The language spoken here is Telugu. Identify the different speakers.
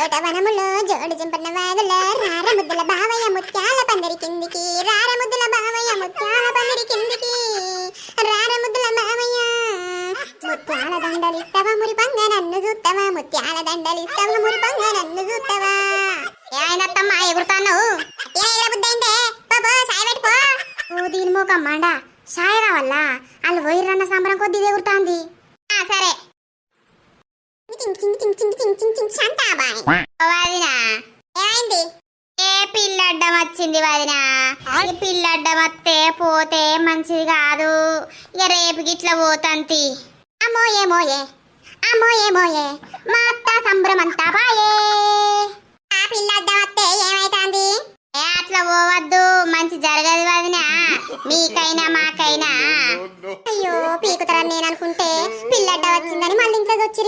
Speaker 1: తోట వనములో జోడు జింపన్న వాదల రార ముద్దుల బావయ్య ముత్యాల పందిరి కిందికి రార ముద్దుల బావయ్య ముత్యాల పందిరి కిందికి రార ముద్దుల బావయ్య ముత్యాల దండలిస్తావా మురిపంగా నన్ను చూస్తావా ముత్యాల దండలిస్తావా మురిపంగా నన్ను చూస్తావా ఏమైందత్తమ్మా ఎగురుతావు బుద్ధైందే? బాబో సాయ పెట్టుకో ఓ దీని మోకం సాయ కావాలా? వాళ్ళు పోయిరన్న సంబరం కొద్ది ఎగురుతాంది. వదినా ఏమైంది ఏ పిల్లడ్డం వచ్చింది వదినా? ఈ పిల్లడ్డం వస్తే పోతే మంచిది కాదు ఇక రేపు గిట్ల పోతంతి అమ్మో ఏమోయే అమ్మో ఏమోయే మా అత్త సంబరమంతా బాయే ఆ పిల్లడ్డం వస్తే ఏమైతాంది ఏ అట్లా పోవద్దు మంచి జరగదు వదినా. మీకైనా మాకైనా. అయ్యో పీకుతారని నేను అనుకుంటే పిల్లడ్డ వచ్చిందని మళ్ళీ ఇంట్లో వచ్చిరి